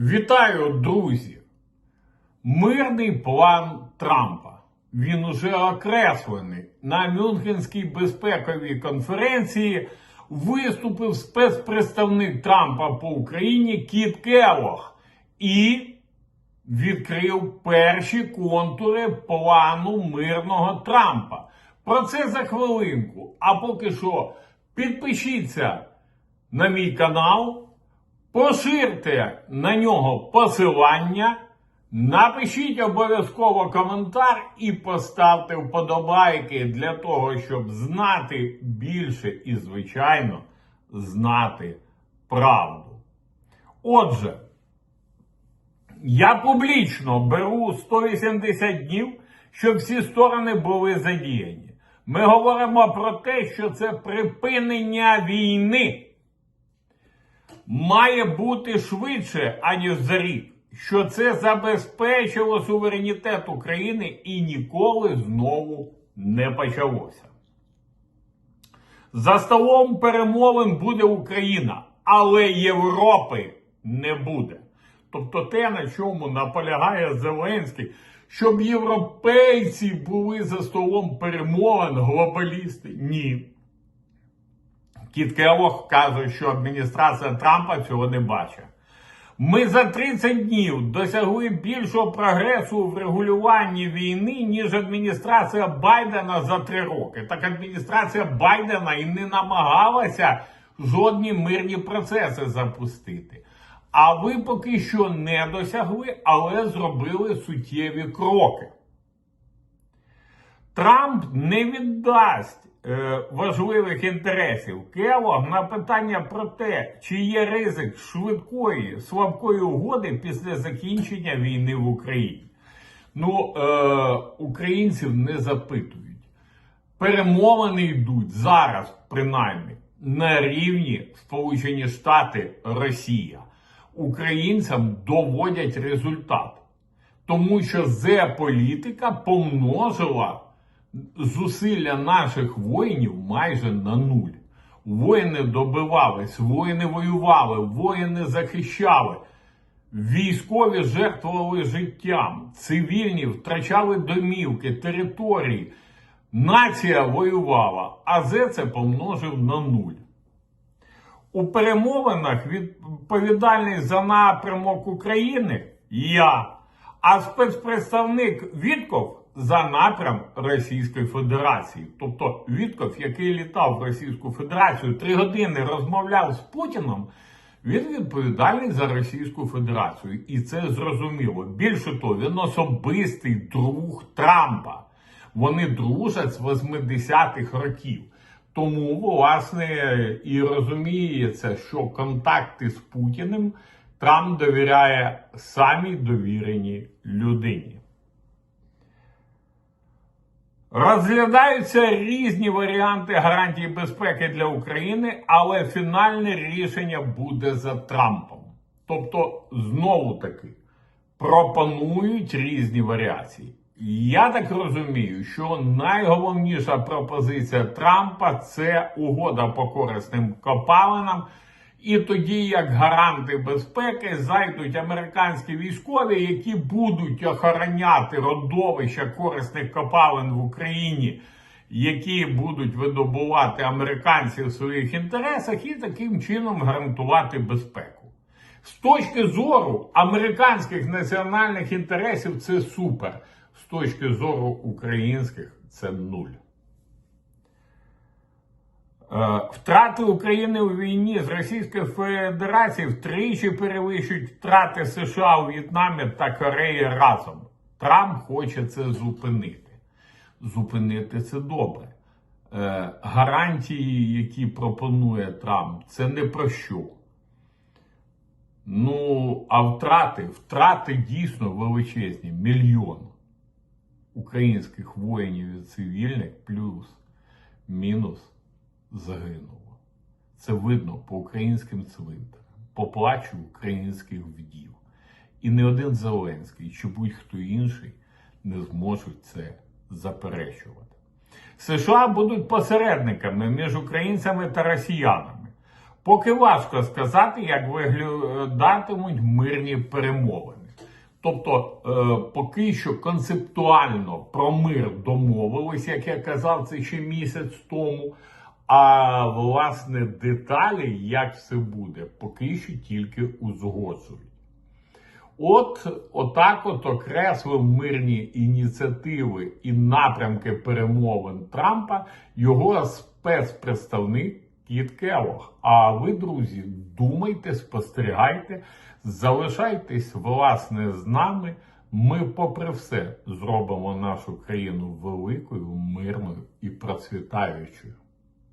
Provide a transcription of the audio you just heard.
Вітаю, друзі! Мирний план Трампа. Він уже окреслений. На Мюнхенській безпековій конференції виступив спецпредставник Трампа по Україні Кіт Келлог і відкрив перші контури плану мирного Трампа. Про це за хвилинку. А поки що підпишіться на мій канал. Поширте на нього посилання, напишіть обов'язково коментар і поставте вподобайки для того, щоб знати більше і, звичайно, знати правду. Отже, я публічно беру 180 днів, щоб всі сторони були задіяні. Ми говоримо про те, що це припинення війни має бути швидше, аніж за рік. Що це забезпечило суверенітет України і ніколи знову не почалося. За столом перемовин буде Україна, але Європи не буде. Тобто те, на чому наполягає Зеленський, щоб європейці були за столом перемовин, глобалісти. Ні. Кіт каже, що адміністрація Трампа цього не бачить. Ми за 30 днів досягли більшого прогресу в регулюванні війни, ніж адміністрація Байдена за три роки. Так адміністрація Байдена і не намагалася жодні мирні процеси запустити. А ви поки що не досягли, але зробили суттєві кроки. Трамп не віддасть важливих інтересів Келлог на питання про те, чи є ризик швидкої слабкої угоди після закінчення війни в Україні. Ну, е, українців не запитують. Перемовини йдуть зараз, принаймні, на рівні Сполучені Штати Росія. Українцям доводять результат. Тому що Зе-політика помножила зусилля наших воїнів майже на нуль. Воїни добивались, воїни воювали, воїни захищали. Військові жертвували життям, цивільні втрачали домівки, території. Нація воювала, а Зе це помножив на нуль. У перемовинах відповідальний за напрямок України я, а спецпредставник Вітков за напрям Російської Федерації. Тобто Вітков, який літав в Російську Федерацію, три години розмовляв з Путіном, він відповідальний за Російську Федерацію. І це зрозуміло. Більше того, він особистий друг Трампа. Вони дружать з 80-х років. Тому, власне, і розуміється, що контакти з Путіним Трамп довіряє самій довіреній людині. Розглядаються різні варіанти гарантії безпеки для України, але фінальне рішення буде за Трампом. Тобто, знову таки, пропонують різні варіації. Я так розумію, що найголовніша пропозиція Трампа це угода по корисним копалинам. І тоді, як гаранти безпеки, зайдуть американські військові, які будуть охороняти родовища корисних копалин в Україні, які будуть видобувати американці в своїх інтересах, і таким чином гарантувати безпеку. З точки зору американських національних інтересів це супер. З точки зору українських це нуль. Е, Втрати України у війні з Російською Федерацією втричі перевищують втрати США у В'єтнамі та Кореї разом. Трамп хоче це зупинити. Зупинити це добре. Е, Гарантії, які пропонує Трамп, це не про що. Ну, а втрати, втрати дійсно величезні, мільйон українських воїнів і цивільних плюс мінус загинуло. Це видно по українським цвинтарам, по плачу українських вдів. І не один Зеленський чи будь-хто інший не зможуть це заперечувати. США будуть посередниками між українцями та росіянами. Поки важко сказати, як виглядатимуть мирні перемовини. Тобто, е, поки що концептуально про мир домовились, як я казав, це ще місяць тому. А власне деталі, як все буде, поки що тільки узгоджують. От отак от окреслив мирні ініціативи і напрямки перемовин Трампа його спецпредставник Кіт Келлог. А ви, друзі, думайте, спостерігайте, залишайтесь власне з нами. Ми, попри все, зробимо нашу країну великою, мирною і процвітаючою.